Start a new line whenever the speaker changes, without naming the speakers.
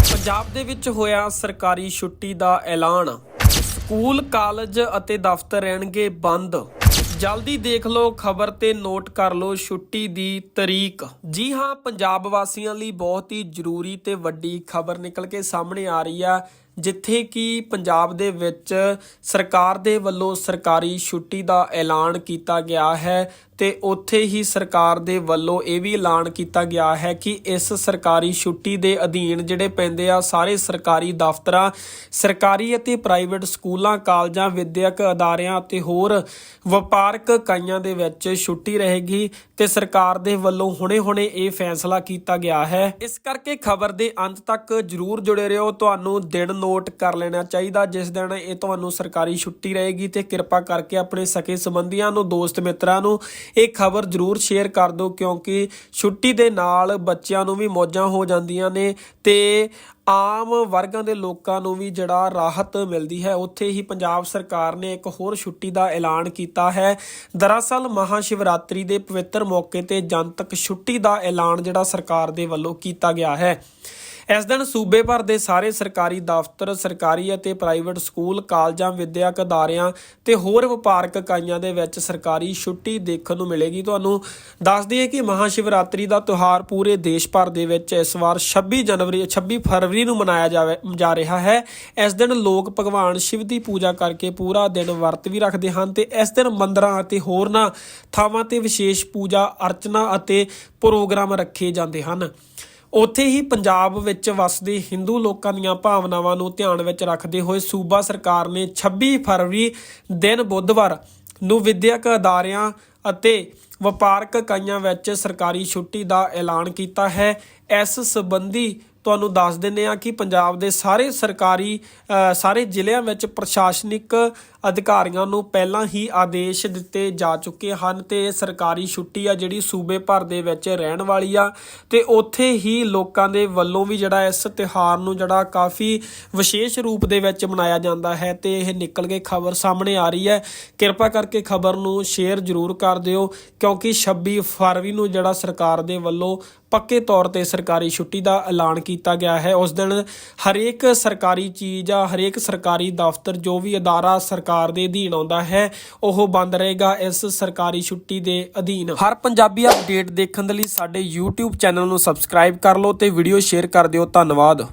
ਪੰਜਾਬ ਦੇ ਵਿੱਚ ਹੋਇਆ ਸਰਕਾਰੀ ਛੁੱਟੀ ਦਾ ਐਲਾਨ। ਸਕੂਲ, ਕਾਲਜ ਅਤੇ ਦਫ਼ਤਰ ਰਹਿਣਗੇ ਬੰਦ। ਜਲਦੀ ਦੇਖ ਲਓ ਖਬਰ ਤੇ ਨੋਟ ਕਰ ਲਓ ਛੁੱਟੀ ਦੀ ਤਰੀਕ। ਜੀ ਹਾਂ, ਪੰਜਾਬ ਵਾਸੀਆਂ ਲਈ ਬਹੁਤ ਹੀ ਜ਼ਰੂਰੀ ਤੇ ਵੱਡੀ ਖਬਰ ਨਿਕਲ ਕੇ ਸਾਹਮਣੇ ਆ ਰਹੀ ਆ। ਜਿੱਥੇ ਕਿ ਪੰਜਾਬ ਦੇ ਵਿੱਚ ਸਰਕਾਰ ਦੇ ਵੱਲੋਂ ਸਰਕਾਰੀ ਛੁੱਟੀ ਦਾ ਐਲਾਨ ਕੀਤਾ ਗਿਆ ਹੈ ਤੇ ਉੱਥੇ ਹੀ ਸਰਕਾਰ ਦੇ ਵੱਲੋਂ ਇਹ ਵੀ ਐਲਾਨ ਕੀਤਾ ਗਿਆ ਹੈ ਕਿ ਇਸ ਸਰਕਾਰੀ ਛੁੱਟੀ ਦੇ ਅਧੀਨ ਜਿਹੜੇ ਪੈਂਦੇ ਆ ਸਾਰੇ ਸਰਕਾਰੀ ਦਫ਼ਤਰਾਂ, ਸਰਕਾਰੀ ਅਤੇ ਪ੍ਰਾਈਵੇਟ ਸਕੂਲਾਂ, ਕਾਲਜਾਂ, ਵਿਦਿਅਕ ਅਦਾਰਿਆਂ ਅਤੇ ਹੋਰ ਵਪਾਰਕ ਇਕਾਈਆਂ ਦੇ ਵਿੱਚ ਛੁੱਟੀ ਰਹੇਗੀ ਤੇ ਸਰਕਾਰ ਦੇ ਵੱਲੋਂ ਹੁਣੇ-ਹੁਣੇ ਇਹ ਫੈਸਲਾ ਕੀਤਾ ਗਿਆ ਹੈ। ਇਸ ਕਰਕੇ ਖਬਰ ਦੇ ਅੰਤ ਤੱਕ ਜਰੂਰ ਜੁੜੇ ਰਹੋ। ਤੁਹਾਨੂੰ ਦਿਨ ਨੋਟ ਕਰ ਲੈਣਾ ਚਾਹੀਦਾ, ਜਿਸ ਦਿਨ ਇਹ ਤੁਹਾਨੂੰ ਸਰਕਾਰੀ ਛੁੱਟੀ ਰਹੇਗੀ ਤੇ ਕਿਰਪਾ ਕਰਕੇ ਆਪਣੇ ਸਕੇ ਸੰਬੰਧੀਆਂ ਨੂੰ, ਦੋਸਤ ਮਿੱਤਰਾਂ ਨੂੰ ਇਹ ਖਬਰ ਜਰੂਰ ਸ਼ੇਅਰ ਕਰ ਦਿਓ, ਕਿਉਂਕਿ ਛੁੱਟੀ ਦੇ ਨਾਲ ਬੱਚਿਆਂ ਨੂੰ ਵੀ ਮੌਜਾਂ ਹੋ ਜਾਂਦੀਆਂ ਨੇ ਤੇ ਆਮ ਵਰਗਾਂ ਦੇ ਲੋਕਾਂ ਨੂੰ ਵੀ ਜਿਹੜਾ ਰਾਹਤ ਮਿਲਦੀ ਹੈ, ਉੱਥੇ ਹੀ ਪੰਜਾਬ ਸਰਕਾਰ ਨੇ ਇੱਕ ਹੋਰ ਛੁੱਟੀ ਦਾ ਐਲਾਨ ਕੀਤਾ ਹੈ। ਦਰਅਸਲ ਮਹਾ ਸ਼ਿਵਰਾਤਰੀ ਦੇ ਪਵਿੱਤਰ ਮੌਕੇ ਤੇ ਜਨਤਕ ਛੁੱਟੀ ਦਾ ਐਲਾਨ ਜਿਹੜਾ ਸਰਕਾਰ ਦੇ ਵੱਲੋਂ ਕੀਤਾ ਗਿਆ ਹੈ। ਇਸ ਦਿਨ ਸੂਬੇ ਭਰ ਦੇ ਸਾਰੇ ਸਰਕਾਰੀ ਦਫ਼ਤਰ, ਸਰਕਾਰੀ ਅਤੇ ਪ੍ਰਾਈਵੇਟ ਸਕੂਲ, ਕਾਲਜਾਂ, ਵਿਦਿਅਕ ਅਦਾਰਿਆਂ ਤੇ ਹੋਰ ਵਪਾਰਕ ਇਕਾਈਆਂ ਦੇ ਵਿੱਚ ਸਰਕਾਰੀ ਛੁੱਟੀ ਦੇਖਣ ਨੂੰ ਮਿਲੇਗੀ। ਤੁਹਾਨੂੰ ਦੱਸ ਦਈਏ ਕਿ ਮਹਾਸ਼ਿਵਰਾਤਰੀ ਦਾ ਤਿਉਹਾਰ ਪੂਰੇ ਦੇਸ਼ ਭਰ ਦੇ ਵਿੱਚ ਇਸ ਵਾਰ 26 ਜਨਵਰੀ 26 ਫਰਵਰੀ ਨੂੰ ਮਨਾਇਆ ਜਾਵੇ, ਜਾ ਰਿਹਾ ਹੈ। ਇਸ ਦਿਨ ਲੋਕ ਭਗਵਾਨ ਸ਼ਿਵ ਦੀ ਪੂਜਾ ਕਰਕੇ ਪੂਰਾ ਦਿਨ ਵਰਤ ਵੀ ਰੱਖਦੇ ਹਨ ਤੇ ਇਸ ਦਿਨ ਮੰਦਰਾਂ ਅਤੇ ਹੋਰਨਾਂ ਥਾਵਾਂ ਤੇ ਵਿਸ਼ੇਸ਼ ਪੂਜਾ, ਅਰਚਨਾ ਅਤੇ ਪ੍ਰੋਗਰਾਮ ਰੱਖੇ ਜਾਂਦੇ ਹਨ। ਉੱਥੇ ਹੀ ਪੰਜਾਬ ਵਿੱਚ ਵਸਦੇ ਹਿੰਦੂ ਲੋਕਾਂ ਦੀਆਂ ਭਾਵਨਾਵਾਂ ਨੂੰ ਧਿਆਨ ਵਿੱਚ ਰੱਖਦੇ ਹੋਏ ਸੂਬਾ ਸਰਕਾਰ ਨੇ 26 ਫਰਵਰੀ ਦਿਨ ਬੁੱਧਵਾਰ ਨੂੰ ਵਿਦਿਅਕ ਅਦਾਰਿਆਂ ਅਤੇ ਵਪਾਰਕ ਇਕਾਈਆਂ ਵਿੱਚ ਸਰਕਾਰੀ ਛੁੱਟੀ ਦਾ ਐਲਾਨ ਕੀਤਾ ਹੈ। ਇਸ ਸੰਬੰਧੀ ਤੁਹਾਨੂੰ ਦੱਸ ਦਿੰਦੇ ਆ ਕਿ ਪੰਜਾਬ ਦੇ ਸਾਰੇ ਸਰਕਾਰੀ ਸਾਰੇ ਜ਼ਿਲ੍ਹਿਆਂ ਵਿੱਚ ਪ੍ਰਸ਼ਾਸਨਿਕ ਅਧਿਕਾਰੀਆਂ ਨੂੰ ਪਹਿਲਾਂ ਹੀ ਆਦੇਸ਼ ਦਿੱਤੇ ਜਾ ਚੁੱਕੇ ਹਨ ਤੇ ਇਹ ਸਰਕਾਰੀ ਛੁੱਟੀ ਆ ਜਿਹੜੀ ਸੂਬੇ ਭਰ ਦੇ ਵਿੱਚ ਰਹਿਣ ਵਾਲੀ ਆ ਤੇ ਉੱਥੇ ਹੀ ਲੋਕਾਂ ਦੇ ਵੱਲੋਂ ਵੀ ਜਿਹੜਾ ਇਸ ਤਿਉਹਾਰ ਨੂੰ ਜਿਹੜਾ ਕਾਫੀ ਵਿਸ਼ੇਸ਼ ਰੂਪ ਦੇ ਵਿੱਚ ਮਨਾਇਆ ਜਾਂਦਾ ਹੈ ਤੇ ਇਹ ਨਿਕਲ ਕੇ ਖਬਰ ਸਾਹਮਣੇ ਆ ਰਹੀ ਹੈ। ਕਿਰਪਾ ਕਰਕੇ ਖਬਰ ਨੂੰ ਸ਼ੇਅਰ ਜ਼ਰੂਰ ਕਰ ਦਿਓ ਕਿਉਂਕਿ 26 ਫਰਵਰੀ ਨੂੰ ਜਿਹੜਾ ਸਰਕਾਰ ਦੇ ਵੱਲੋਂ ਪੱਕੇ ਤੌਰ ਤੇ ਸਰਕਾਰੀ ਛੁੱਟੀ ਦਾ ਐਲਾਨ ਕੀਤਾ ਗਿਆ ਹੈ। ਉਸ ਦਿਨ ਹਰੇਕ ਸਰਕਾਰੀ ਚੀਜ਼ ਜਾਂ ਹਰੇਕ ਸਰਕਾਰੀ ਦਫ਼ਤਰ ਜੋ ਵੀ ਅਦਾਰਾ ਸਰਕਾਰ ਦੇ ਅਧੀਨ ਆਉਂਦਾ ਹੈ, ਉਹ ਬੰਦ ਰਹੇਗਾ ਇਸ ਸਰਕਾਰੀ ਛੁੱਟੀ ਦੇ ਅਧੀਨ। ਹਰ ਪੰਜਾਬੀ ਅਪਡੇਟ ਦੇਖਣ ਦੇ ਲਈ ਸਾਡੇ YouTube ਚੈਨਲ ਨੂੰ ਸਬਸਕ੍ਰਾਈਬ ਕਰ ਲਓ ਤੇ ਵੀਡੀਓ ਸ਼ੇਅਰ ਕਰ ਦਿਓ। ਧੰਨਵਾਦ।